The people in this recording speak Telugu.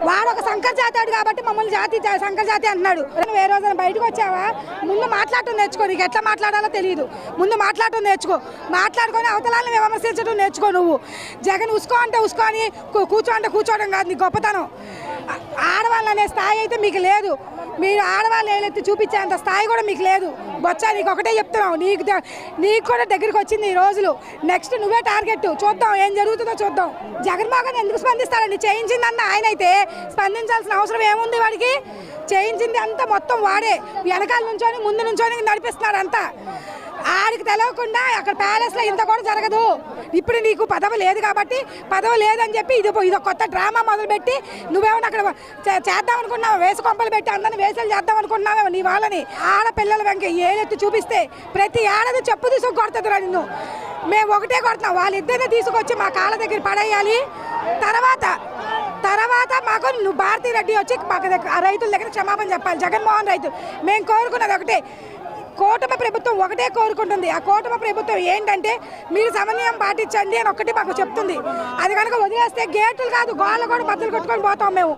వాడు ఒక సంకరజాతి జాతాడు కాబట్టి మమ్మల్ని జాతి సంకరజాతి అన్నాడు జాతి అంటున్నాడు నువ్వు ఏ రోజున బయటకు వచ్చావా? ముందు మాట్లాడటం నేర్చుకో నీకు. ఎట్లా మాట్లాడాలో తెలియదు ముందు మాట్లాడటం నేర్చుకో. మాట్లాడుకొని అవతలాలను విమర్శించడం నేర్చుకో నువ్వు. జగన్ ఉసుకో అంటే ఉసుకో అని కూర్చో అంటే కూర్చోవడం కాదు నీ గొప్పతనం. ఆడవాళ్ళు అనే స్థాయి అయితే మీకు లేదు. మీరు ఆడవాళ్ళు ఏలెత్తి చూపించేంత స్థాయి కూడా మీకు లేదు. బొచ్చా నీకు ఒకటే చెప్తున్నావు. నీకు నీకు కూడా దగ్గరికి వచ్చింది ఈ రోజులు. నెక్స్ట్ నువ్వే టార్గెట్ చూద్దాం ఏం జరుగుతుందో చూద్దాం. జగన్మోహన్ ఎందుకు స్పందిస్తాడండి? చేయించిందన్న ఆయన అయితే చేయించాల్సిన అవసరం ఏముంది వాడికి? చేయించింది అంతా మొత్తం వాడే. వెనకాల నుంచొని ముందు నుంచొని నడిపిస్తున్నాడు అంతా ఆడికి తెలవకుండా అక్కడ ప్యాలెస్లో ఇంత కూడా జరగదు. ఇప్పుడు నీకు పదవి లేదు కాబట్టి పదవి లేదని చెప్పి ఇది ఇది కొత్త డ్రామా మొదలుపెట్టి నువ్వేమన్నా అక్కడ చేద్దాం అనుకున్నావు? వేసుకొంపలు పెట్టి అందరిని వేసలు చేద్దాం అనుకున్నావు? నీ వాళ్ళని ఆడపిల్లల వెంక ఏదెత్తి చూపిస్తే ప్రతి ఏడాది చెప్పు తీసుకు కొడుతుందిరా నిన్ను. మేము ఒకటే కొడుతున్నాం. వాళ్ళిద్దరిని తీసుకొచ్చి మా కాళ్ళ దగ్గర పడేయాలి. తర్వాత మాకు భారతీ రెడ్డి వచ్చి మాకు ఆ రైతుల దగ్గర క్షమాపణ చెప్పాలి. జగన్మోహన్ రైతు. మేము కోరుకున్నది ఒకటే. కూటమి ప్రభుత్వం ఒకటే కోరుకుంటుంది. ఆ కూటమి ప్రభుత్వం ఏంటంటే మీరు సమన్వయం పాటించండి అని ఒక్కటి మాకు చెప్తుంది. అది కనుక వదిలేస్తే గేట్లు కాదు గోళ్ళ కూడా బద్దలు కొట్టుకొని పోతాం మేము.